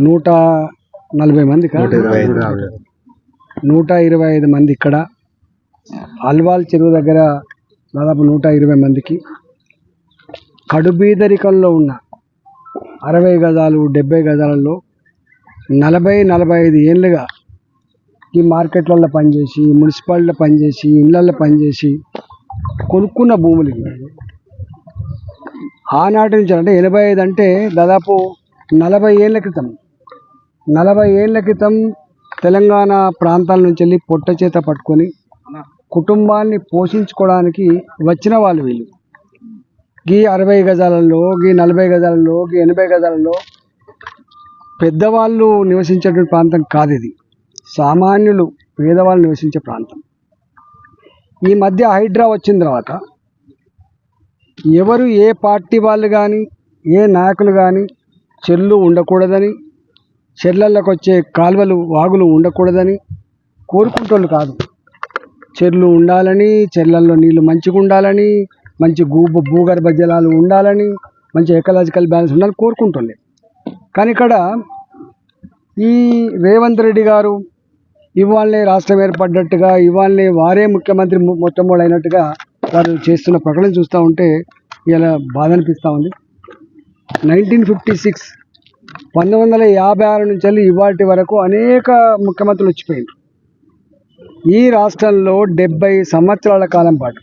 నూట నలభై మంది నూట ఇరవై ఐదు. నూట ఇరవై ఐదు మంది ఇక్కడ. అల్వాల్ చెరువు దగ్గర దాదాపు నూట ఇరవై మందికి. కడుబీదరికంలో ఉన్న అరవై గజాలు డెబ్బై గజాలలో నలభై నలభై ఐదు ఏళ్ళుగా ఈ మార్కెట్లలో పనిచేసి మున్సిపాలిటీలో పనిచేసి ఇళ్ళల్లో పనిచేసి కొనుక్కున్న భూములు. ఆనాటి నుంచి అంటే ఎనభై ఐదు అంటే దాదాపు నలభై ఏళ్ళ క్రితం. నలభై ఏళ్ళ క్రితం తెలంగాణ ప్రాంతాల నుంచి వెళ్ళి పొట్ట చేత పట్టుకొని కుటుంబాన్ని పోషించుకోవడానికి వచ్చిన వాళ్ళు వీళ్ళు. గీ అరవై గజాలలో గీ నలభై గజాలలో గీ ఎనభై గజాలలో పెద్దవాళ్ళు నివసించేటువంటి ప్రాంతం కాదు ఇది. సామాన్యులు పేదవాళ్ళు నివసించే ప్రాంతం. ఈ మధ్య హైడ్రా వచ్చిన తర్వాత ఎవరు ఏ పార్టీ వాళ్ళు కానీ ఏ నాయకులు కానీ చెల్లు ఉండకూడదని చెర్లలోకి వచ్చే కాలువలు వాగులు ఉండకూడదని కోరుకుంటోళ్ళు కాదు. చెర్లు ఉండాలని చెర్లల్లో నీళ్ళు మంచిగా ఉండాలని మంచి భూభ భూగర్భ జలాలు ఉండాలని మంచి ఎకలాజికల్ బ్యాలెన్స్ ఉండాలని కోరుకుంటుండే కానీ ఇక్కడ ఈ రేవంత్ రెడ్డి గారు ఇవాళనే రాష్ట్రం ఏర్పడ్డట్టుగా ఇవాళనే వారే ముఖ్యమంత్రి మొ- అయినట్టుగా వారు చేస్తున్న ప్రకటన చూస్తూ ఉంటే ఇలా బాధ అనిపిస్తూ ఉంది. నైన్టీన్ ఫిఫ్టీ సిక్స్ పంతొమ్మిది వందల యాభై ఆరు నుంచి వెళ్ళి ఇవాటి వరకు అనేక ముఖ్యమంత్రులు వచ్చిపోయారు ఈ రాష్ట్రంలో డెబ్బై సంవత్సరాల కాలం పాటు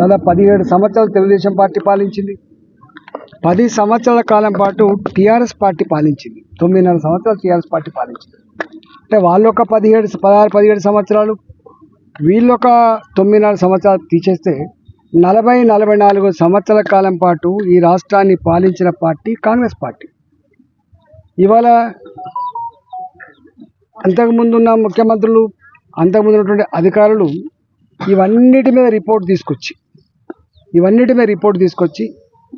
దాదాపు పదిహేడు సంవత్సరాలు తెలుగుదేశం పార్టీ పాలించింది. పది సంవత్సరాల కాలం పాటు టీఆర్ఎస్ పార్టీ పాలించింది. తొమ్మిదిన్నర సంవత్సరాలు టీఆర్ఎస్ పార్టీ పాలించింది. అంటే వాళ్ళు ఒక పదిహేడు పదహారు పదిహేడు సంవత్సరాలు వీళ్ళు ఒక తొమ్మిదిన్నర సంవత్సరాలు తీసేస్తే నలభై నలభై నాలుగు సంవత్సరాల కాలం పాటు ఈ రాష్ట్రాన్ని పాలించిన పార్టీ కాంగ్రెస్ పార్టీ. ఇవాళ అంతకుముందున్న ముఖ్యమంత్రులు అంతకుముందు ఉన్నటువంటి అధికారులు ఇవన్నిటి మీద రిపోర్ట్ తీసుకొచ్చి ఇవన్నిటి మీద రిపోర్ట్ తీసుకొచ్చి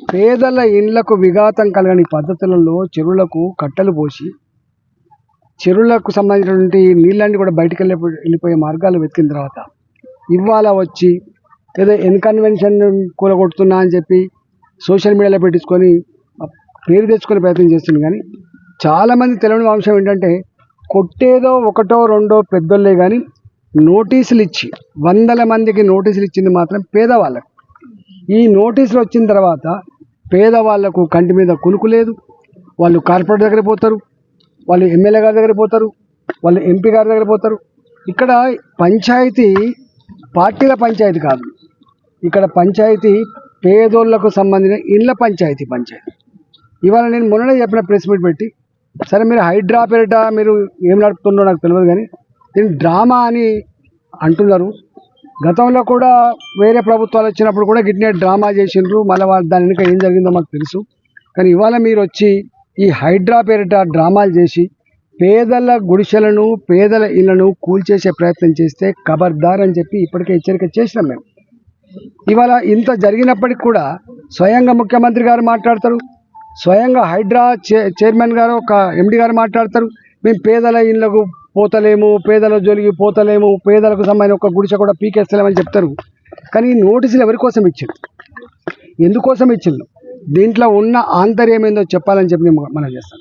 పేదల ఇండ్లకు విఘాతం కలగని పద్ధతులలో చెరువులకు కట్టలు పోసి చెరువులకు సంబంధించినటువంటి నీళ్ళన్నీ కూడా బయటకు వెళ్ళి వెళ్ళిపోయే మార్గాలు వెతికిన తర్వాత ఇవాళ వచ్చి ఏదో ఇన్కన్వెన్షన్ కూలగొడుతున్నా అని చెప్పి సోషల్ మీడియాలో పెట్టించుకొని పేరు తెచ్చుకునే ప్రయత్నం చేస్తుంది కానీ చాలామంది తెలియని అంశం ఏంటంటే కొట్టేదో ఒకటో రెండో పెద్దోళ్ళే కానీ నోటీసులు ఇచ్చి వందల మందికి నోటీసులు ఇచ్చింది మాత్రం పేదవాళ్ళకు. ఈ నోటీసులు వచ్చిన తర్వాత పేదవాళ్ళకు కంటి మీద కునుకు లేదు. వాళ్ళు కార్పొరేట్ దగ్గర పోతారు వాళ్ళు ఎమ్మెల్యే గారి దగ్గర పోతారు వాళ్ళు ఎంపీ గారి దగ్గర పోతారు. ఇక్కడ పంచాయతీ పార్టీల పంచాయతీ కాదు. ఇక్కడ పంచాయతీ పేదోళ్ళకు సంబంధించిన ఇండ్ల పంచాయతీ పంచాయతీ. ఇవాళ నేను మొన్ననే చెప్పిన ప్రెస్ మీట్ పెట్టి సరే మీరు హైడ్రా పేరిట మీరు ఏం నడుపుతుండో నాకు తెలియదు కానీ దీన్ని డ్రామా అని అంటున్నారు. గతంలో కూడా వేరే ప్రభుత్వాలు వచ్చినప్పుడు కూడా గిట్నే డ్రామా చేసిండ్రు. మళ్ళీ దాని వెనుక ఏం జరిగిందో మాకు తెలుసు. కానీ ఇవాళ మీరు వచ్చి ఈ హైడ్రా పేరిట డ్రామాలు చేసి పేదల గుడిసెలను పేదల ఇళ్ళను కూల్చేసే ప్రయత్నం చేస్తే ఖబర్దార్ అని చెప్పి ఇప్పటికే హెచ్చరిక చేసినాం మేము. ఇవాళ ఇంత జరిగినప్పటికి కూడా స్వయంగా ముఖ్యమంత్రి గారు మాట్లాడతారు. స్వయంగా హైడ్రా చైర్మన్ గారు ఒక ఎండి గారు మాట్లాడతారు. మేము పేదల ఇళ్ళకు పోతలేము పేదల జోలికి పోతలేము పేదలకు సంబంధించిన ఒక గుడిసె కూడా పీకేస్తలేమని చెప్తారు. కానీ ఈ నోటీసులు ఎవరి కోసం ఇచ్చారు? ఎందుకోసం ఇచ్చిండు దీంట్లో ఉన్న ఆంతర్యం ఏందో చెప్పాలని చెప్పి నేను మనం చేస్తాను.